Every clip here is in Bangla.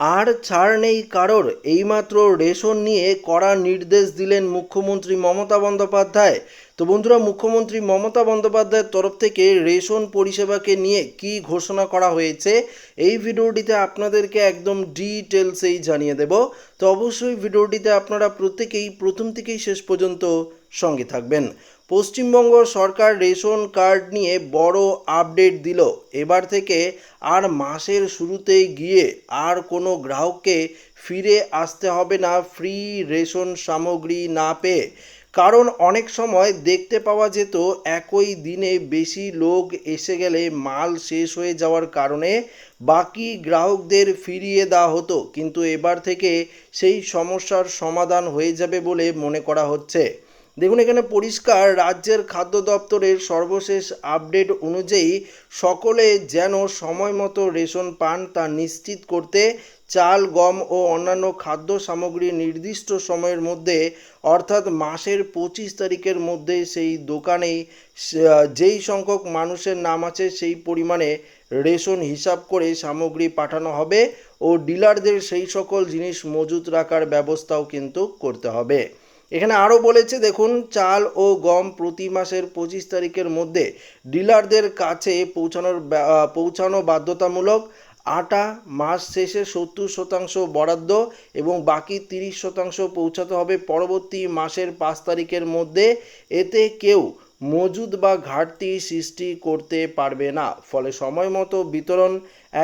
আর ছাড় নেই কারোর। এইমাত্র রেশন নিয়ে কড়া নির্দেশ দিলেন মুখ্যমন্ত্রী মমতা বন্দ্যোপাধ্যায়। তো বন্ধুরা, মুখ্যমন্ত্রী মমতা বন্দ্যোপাধ্যায়ের তরফ থেকে রেশন পরিষেবাকে নিয়ে কি ঘোষণা করা হয়েছে, এই ভিডিওটিতে আপনাদেরকে একদম ডিটেলসেই জানিয়ে দেব। তো অবশ্যই ভিডিওটিতে আপনারা প্রত্যেকেই প্রথম থেকেই শেষ পর্যন্ত সঙ্গে থাকবেন। পশ্চিমবঙ্গ সরকার রেশন কার্ড নিয়ে বড় আপডেট দিল। এবার থেকে আর মাসের শুরুতে গিয়ে আর কোনো গ্রাহককে ফিরে আসতে হবে না, ফ্রি রেশন সামগ্রী না পেয়ে। কারণ অনেক সময় দেখতে পাওয়া যেত, একই দিনে বেশি লোক এসে গেলে মাল শেষ হয়ে যাওয়ার কারণে বাকি গ্রাহকদের ফিরিয়ে দেওয়া হতো। কিন্তু এবার থেকে সেই সমস্যার সমাধান হয়ে যাবে বলে মনে করা হচ্ছে। দেখুন, এখানে পরিষ্কার রাজ্যের খাদ্য দপ্তরের সর্বশেষ আপডেট অনুযায়ী সকলে যেন সময় মতো রেশন পান তা নিশ্চিত করতে চাল, গম ও অন্যান্য খাদ্য সামগ্রী নির্দিষ্ট সময়ের মধ্যে, অর্থাৎ মাসের পঁচিশ তারিখের মধ্যে সেই দোকানেই যেই সংখ্যক মানুষের নাম আছে সেই পরিমাণে রেশন হিসাব করে সামগ্রী পাঠানো হবে ও ডিলারদের সেই সকল জিনিস মজুত রাখার ব্যবস্থাও কিন্তু করতে হবে। এখানে আরও বলেছে, দেখুন, চাল ও গম প্রতি মাসের পঁচিশ তারিখের মধ্যে ডিলারদের কাছে পৌঁছানোর পৌঁছানো বাধ্যতামূলক, আটা মাস শেষে সত্তর শতাংশ বরাদ্দ এবং বাকি তিরিশ শতাংশ পৌঁছাতে হবে পরবর্তী মাসের পাঁচ তারিখের মধ্যে। এতে কেউ মজুদ বা ঘাটতি সৃষ্টি করতে পারবে না। ফলে সময় মতো বিতরণ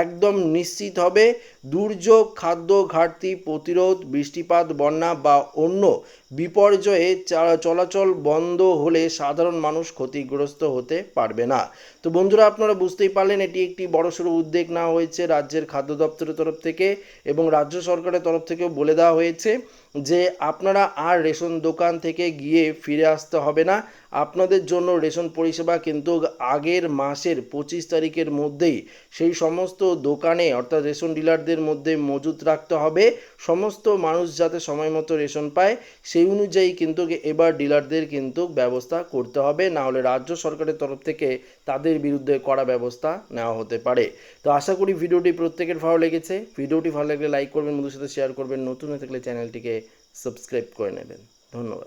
একদম নিশ্চিত হবে। দুর্যোগ, খাদ্য ঘাটতি প্রতিরোধ, বৃষ্টিপাত, বন্যা বা অন্য বিপর্যয়ে চলাচল বন্ধ হলে সাধারণ মানুষ ক্ষতিগ্রস্ত হতে পারবে না। তো বন্ধুরা, আপনারা বুঝতেই পারলেন এটি একটি বড়সড় উদ্যোগ নেওয়া হয়েছে রাজ্যের খাদ্য দপ্তরের তরফ থেকে এবং রাজ্য সরকারের তরফ থেকেও বলে দেওয়া হয়েছে যে, আপনারা আর রেশন দোকান থেকে গিয়ে ফিরে আসতে হবে না। আপনাদের জন্য রেশন পরিষেবা কিন্তু আগের মাসের পঁচিশ তারিখের মধ্যেই সেই সমস্ত দোকানে অর্থাৎ রেশন ডিলারদের মধ্যে মজুত রাখতে হবে। সমস্ত মানুষ যাতে সময় মতো রেশন পায়, সেই অনুযায়ী কিন্তু এবার ডিলারদের কিন্তু ব্যবস্থা করতে হবে। না হলে রাজ্য সরকারের তরফ থেকে তাদের বিরুদ্ধে কড়া ব্যবস্থা নেওয়া হতে পারে। তো আশা করি ভিডিওটি প্রত্যেকের ভালো লেগেছে। ভিডিওটি ভালো লাগলে লাইক করবেন বন্ধুর সাথে শেয়ার করবেন। নতুন হয়ে থাকলে চ্যানেলটিকে সাবস্ক্রাইব করে নেবেন। ধন্যবাদ।